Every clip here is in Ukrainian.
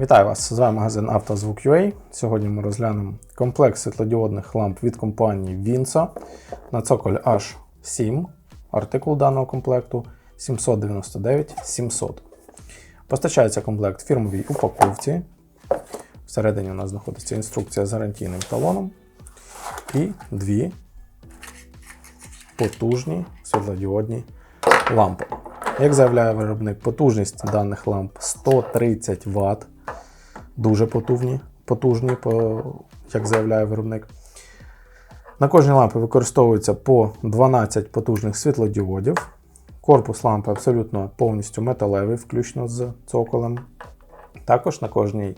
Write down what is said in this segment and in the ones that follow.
Вітаю вас! З вами магазин «Автозвук.UA». Сьогодні ми розглянемо комплект світлодіодних ламп від компанії Vinso на цоколь H7. Артикул даного комплекту 799 700. Постачається комплект в фірмовій упаковці. Всередині у нас знаходиться інструкція з гарантійним талоном і дві потужні світлодіодні лампи. Як заявляє виробник, потужність даних ламп 130 Вт. Дуже потужні, потужні, по, як заявляє виробник. На кожній лампі використовується по 12 потужних світлодіодів. Корпус лампи абсолютно повністю металевий, включно з цоколем. Також на кожній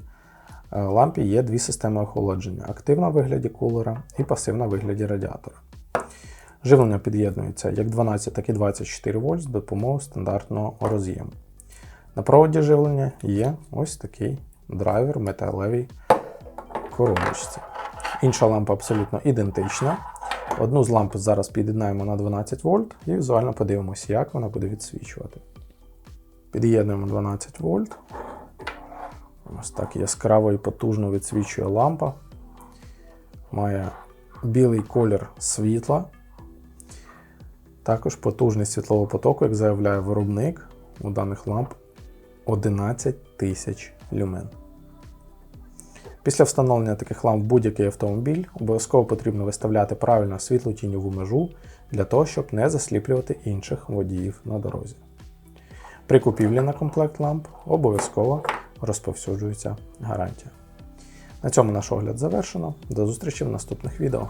е, лампі є дві системи охолодження: активна в вигляді кулера і пасивна в вигляді радіатора. Живлення під'єднується як 12, так і 24 вольт з допомогою стандартного роз'єму. На проводі живлення є ось такий драйвер металевій коробочці. Інша лампа абсолютно ідентична. Одну з ламп зараз під'єднаємо на 12 вольт і візуально подивимося, як вона буде відсвічувати. Під'єднуємо 12 вольт. Ось так яскраво і потужно відсвічує лампа. Має білий колір світла. Також потужність світлового потоку, як заявляє виробник у даних ламп 11 тисяч люмен. Після встановлення таких ламп в будь-який автомобіль обов'язково потрібно виставляти правильно світло-тіньову межу для того, щоб не засліплювати інших водіїв на дорозі. При купівлі на комплект ламп обов'язково розповсюджується гарантія. На цьому наш огляд завершено. До зустрічі в наступних відео.